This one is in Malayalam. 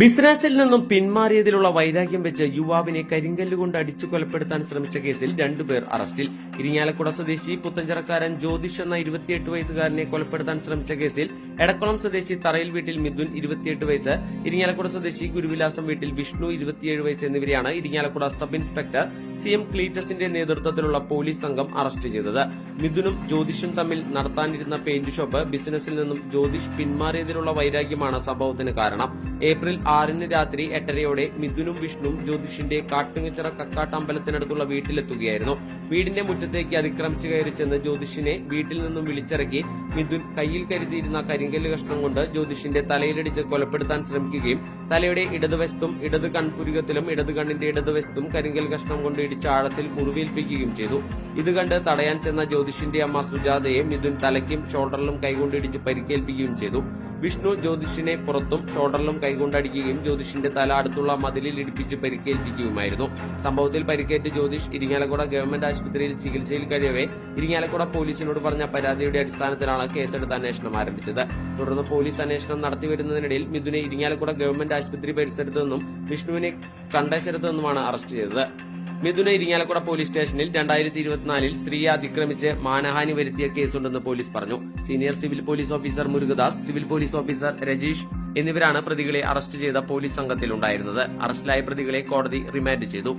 ബിസിനസിൽ നിന്നും പിന്മാറിയതിലുള്ള വൈരാഗ്യം വെച്ച് യുവാവിനെ കരിങ്കല്ലുകൊണ്ട് അടിച്ചു കൊലപ്പെടുത്താൻ ശ്രമിച്ച കേസിൽ രണ്ടുപേർ അറസ്റ്റിൽ. ഇരിങ്ങാലക്കുട സ്വദേശി പുത്തഞ്ചിറക്കാരൻ ജ്യോതിഷ് എന്ന ഇരുപത്തിയെട്ട് വയസ്സുകാരനെ കൊലപ്പെടുത്താൻ ശ്രമിച്ച കേസിൽ എടക്കുളം സ്വദേശി തറയിൽ വീട്ടിൽ മിഥുൻ ഇരുപത്തിയെട്ട് വയസ്സ് ഇരിങ്ങാലക്കുട സ്വദേശി ഗുരുവിലാസം വീട്ടിൽ വിഷ്ണു ഇരുപത്തിയേഴ് വയസ്സ് എന്നിവരെയാണ് Irinjalakuda sub inspector C M ക്ലീറ്റസിന്റെ നേതൃത്വത്തിലുള്ള പോലീസ് സംഘം അറസ്റ്റ് ചെയ്തത്. മിഥുനും ജ്യോതിഷും തമ്മിൽ നടത്താനിരുന്ന പെയിന്റ് ഷോപ്പ് ബിസിനസിൽ നിന്നും ജ്യോതിഷ് പിന്മാറിയതിലുള്ള വൈരാഗ്യമാണ് സംഭവത്തിന് കാരണം. ഏപ്രിൽ ആറിന് രാത്രി എട്ടരയോടെ മിഥുനും വിഷ്ണുവും ജ്യോതിഷിന്റെ കാട്ടുങ്ങച്ചിറ കക്കാട്ട് അമ്പലത്തിനടുത്തുള്ള വീട്ടിലെത്തുകയായിരുന്നു. വീടിന്റെ മുറ്റത്തേക്ക് അതിക്രമിച്ചു കയറി ചെന്ന് ജ്യോതിഷിനെ വീട്ടിൽ നിന്നും വിളിച്ചിറക്കി മിഥുൻ കയ്യിൽ കരുതിയിരുന്ന കരിങ്കല്ല് കഷ്ണം കൊണ്ട് ജ്യോതിഷിന്റെ തലയിലടിച്ച് കൊലപ്പെടുത്താൻ ശ്രമിക്കുകയും തലയുടെ ഇടതുവശത്തും ഇടത് കൺപുരികത്തിലും ഇടത് കണ്ണിന്റെ ഇടതുവശത്തും കരിങ്കൽ കഷ്ണം കൊണ്ട് ഇടിച്ച് ആഴത്തിൽ മുറിവേൽപ്പിക്കുകയും ചെയ്തു. ഇത് കണ്ട് തടയാൻ ചെന്ന ജ്യോതിഷിന്റെ അമ്മ സുജാതയെ മിഥുൻ തലയ്ക്കും ഷോൾഡറിലും കൈകൊണ്ടിടിച്ച് പരിക്കേൽപ്പിക്കുകയും ചെയ്തു. വിഷ്ണു ജ്യോതിഷിനെ പുറത്തും ഷോൾഡറിലും കൈകൊണ്ടടിക്കുകയും ജ്യോതിഷിന്റെ തല അടുത്തുള്ള മതിലിൽ ഇടിപ്പിച്ച് പരിക്കേൽപ്പിക്കുകയുമായിരുന്നു. സംഭവത്തിൽ പരിക്കേറ്റ് ജ്യോതിഷ് ഇരിങ്ങാലക്കുട ഗവൺമെന്റ് ആശുപത്രിയിൽ ചികിത്സയിൽ കഴിയവേ ഇരിങ്ങാലക്കുട പോലീസിനോട് പറഞ്ഞ പരാതിയുടെ അടിസ്ഥാനത്തിലാണ് കേസെടുത്ത് അന്വേഷണം ആരംഭിച്ചത്. തുടർന്ന് പോലീസ് അന്വേഷണം നടത്തിവരുന്നതിനിടയിൽ മിഥുനെ ഇരിങ്ങാലക്കുട ഗവൺമെന്റ് ആശുപത്രി പരിസരത്തു നിന്നും വിഷ്ണുവിനെ കണ്ടേശ്വരത്ത് നിന്നുമാണ് അറസ്റ്റ് ചെയ്തത്. മിഥുന ഇരിങ്ങാലക്കുട പോലീസ് സ്റ്റേഷനിൽ രണ്ടായിരത്തി ഇരുപത്തിനാലിൽ സ്ത്രീയെ അതിക്രമിച്ച് മാനഹാനി വരുത്തിയ കേസുണ്ടെന്ന് പോലീസ് പറഞ്ഞു. Senior civil police officer Murukadas civil police officer Rajeesh എന്നിവരാണ് പ്രതികളെ അറസ്റ്റ് ചെയ്ത പോലീസ് സംഘത്തിലുണ്ടായിരുന്നത്. അറസ്റ്റിലായ പ്രതികളെ കോടതി റിമാൻഡ് ചെയ്തു.